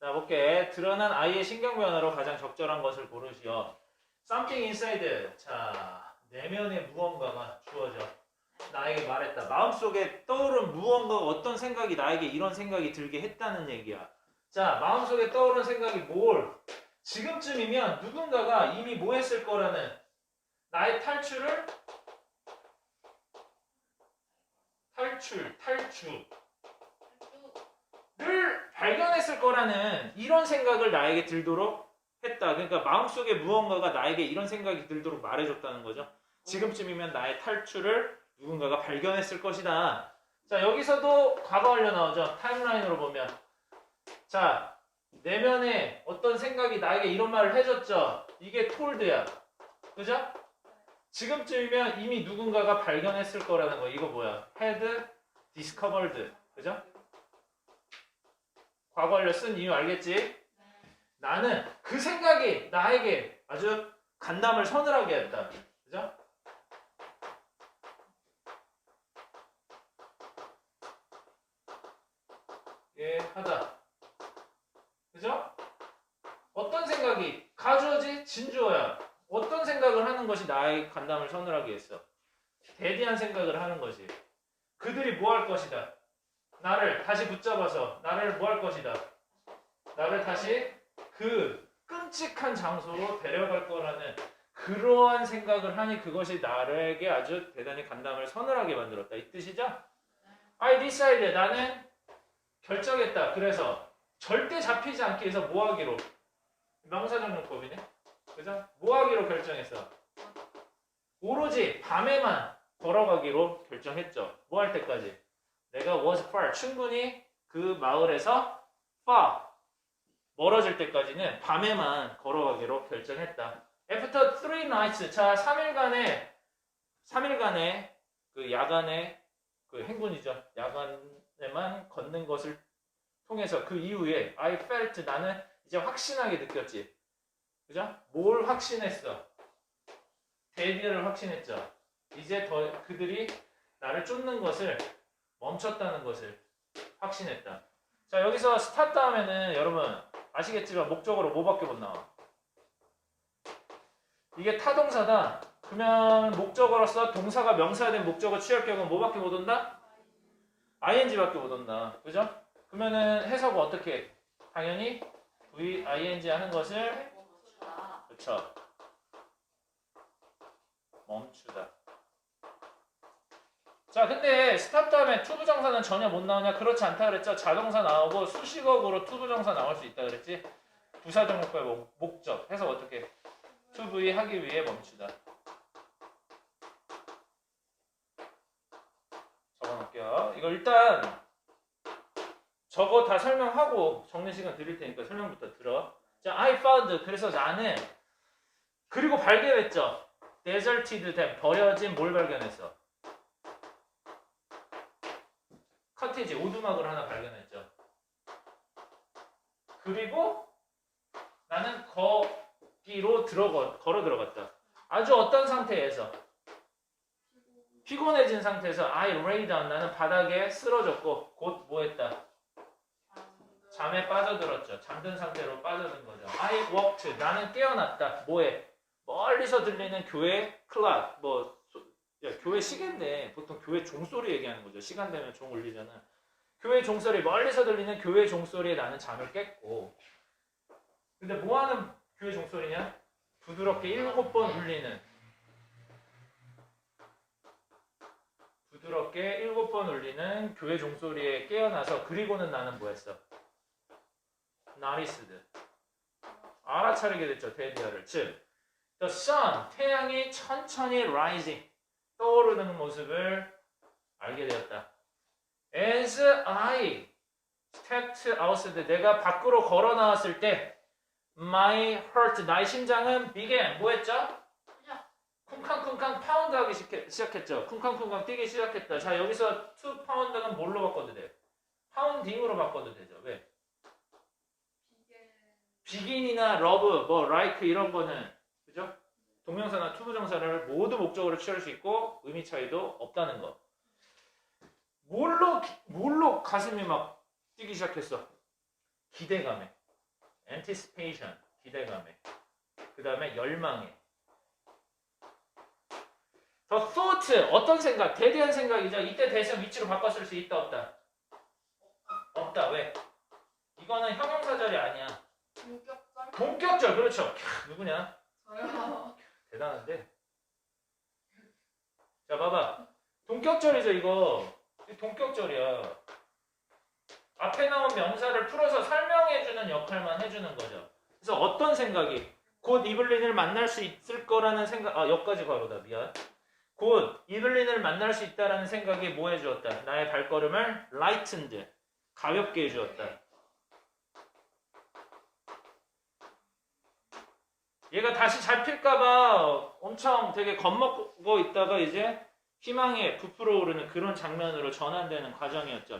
자, 볼게. 드러난 아이의 신경 변화로 가장 적절한 것을 고르시오. Something inside. 자, 내면에 무언가가 주어져. 나에게 말했다. 마음속에 떠오른 무언가가 어떤 생각이 나에게 이런 생각이 들게 했다는 얘기야. 자, 마음속에 떠오른 생각이 뭘? 지금쯤이면 누군가가 이미 뭐 했을 거라는 나의 탈출을 탈출, 탈출. 를 발견했을 거라는 이런 생각을 나에게 들도록 했다. 그러니까 마음속에 무언가가 나에게 이런 생각이 들도록 말해줬다는 거죠. 지금쯤이면 나의 탈출을 누군가가 발견했을 것이다. 자, 여기서도 과거 완료 나오죠. 타임라인으로 보면. 자, 내면에 어떤 생각이 나에게 이런 말을 해줬죠. 이게 톨드야. 그죠? 지금쯤이면 이미 누군가가 발견했을 거라는 거. 이거 뭐야? had discovered. 그죠? 과거 완료 쓴 이유 알겠지? 나는 그 생각이 나에게 아주 간담을 서늘하게 했다. 그죠? 예, 하다. 그죠? 어떤 생각이 가주어지 진주어야. 어떤 생각을 하는 것이 나의 간담을 서늘하게 했어. 대디한 생각을 하는 것이. 그들이 뭐 할 것이다. 나를 다시 붙잡아서 나를 뭐 할 것이다. 나를 다시 그 끔찍한 장소로 데려갈 거라는 그러한 생각을 하니 그것이 나에게 아주 대단히 간담을 서늘하게 만들었다. 이 뜻이죠? I decide. 나는 결정했다. 그래서 절대 잡히지 않기 위해서 뭐 하기로? 명사정용법이네. 그죠? 뭐 하기로 결정했어? 오로지 밤에만 걸어가기로 결정했죠. 뭐 할 때까지? 내가 was far 충분히 그 마을에서 far 멀어질 때까지는 밤에만 걸어가기로 결정했다. After three nights, 자 3일간의 3일간의 그 야간의 그 행군이죠. 야간에만 걷는 것을 통해서 그 이후에 I felt 나는 이제 확신하게 느꼈지. 그죠? 뭘 확신했어? 데뷔를 확신했죠. 이제 더 그들이 나를 쫓는 것을 멈췄다는 것을 확신했다. 자 여기서 스타 다음에는 여러분 아시겠지만 목적으로 뭐밖에 못 나와. 이게 타동사다. 그러면 목적어로서 동사가 명사된 목적어 취할 경우는 뭐밖에 못 온다? ing밖에 못 온다. 그죠? 그러면은 해석은 어떻게? 해? 당연히 v ing 하는 것을 그쵸 멈추다. 자, 근데 스탑 다음에 투부 정사는 전혀 못 나오냐? 그렇지 않다 그랬죠? 자동사 나오고 수식어구로 투부 정사 나올 수 있다 그랬지? 부사 정목과의 목- 목적. 해서 어떻게? 투부이 하기 위해 멈추다. 적어놓을게요. 이거 일단 저거 다 설명하고 정리 시간 드릴 테니까 설명부터 들어. 자, I found. 그래서 나는 그리고 발견했죠. deserted 된 버려진 뭘 발견했어? 커티지 오두막을 하나 발견했죠. 그리고 나는 거기로 들어가 걸어 들어갔다. 아주 어떤 상태에서 피곤해진 상태에서 I lay down 나는 바닥에 쓰러졌고 곧 뭐했다 잠에 빠져들었죠. 잠든 상태로 빠져든 거죠. I walked 나는 깨어났다. 뭐해 멀리서 들리는 교회 클락 뭐 소- 야, 교회 시계인데 보통 교회 종소리 얘기하는 거죠. 시간 되면 종 울리잖아. 교회 종소리 멀리서 들리는 교회 종소리에 나는 잠을 깼고 근데 뭐 하는 교회 종소리냐? 부드럽게 일곱 번 울리는 부드럽게 일곱 번 울리는 교회 종소리에 깨어나서 그리고는 나는 뭐 했어? 나리스드 알아차리게 됐죠 데니어를 즉 The sun 태양이 천천히 rising 떠오르는 모습을 알게 되었다. As I stepped outside, 내가 밖으로 걸어 나왔을 때, my heart, 나의 심장은 began, 뭐 했죠? 쿵쾅쿵쾅 파운드 하기 시작했- 시작했죠. 쿵쾅쿵쾅 뛰기 시작했다. 자, 여기서 to 파운드는 뭘로 바꿔도 돼? 파운딩으로 바꿔도 되죠. 왜? 비긴이나 러브, 뭐 like 이런 거는 그죠? 동명사나 투부정사를 모두 목적으로 취할 수 있고 의미 차이도 없다는 거. 뭘로 기- 뭘로 가슴이 막 뛰기 시작했어? 기대감에. anticipation 기대감에. 그 다음에 열망에. 더 thought 어떤 생각? 대대한 생각이죠. 이때 대신 위치로 바꿨을 수 있다 없다? 없다. 왜? 이거는 형용사 절이 아니야. 본격적 동격절 그렇죠. 캬, 누구냐. 대단한데? 자 봐봐. 동격절이죠 이거. 이 동격절이야. 앞에 나온 명사를 풀어서 설명해주는 역할만 해주는 거죠. 그래서 어떤 생각이? 곧 이블린을 만날 수 있을 거라는 생각 아 여기까지 가로다. 미안. 곧 이블린을 만날 수 있다라는 생각이 뭐 해주었다? 나의 발걸음을 lightened 가볍게 해주었다 얘가 다시 잡힐까봐 엄청 되게 겁먹고 있다가 이제 희망에 부풀어 오르는 그런 장면으로 전환되는 과정이었죠.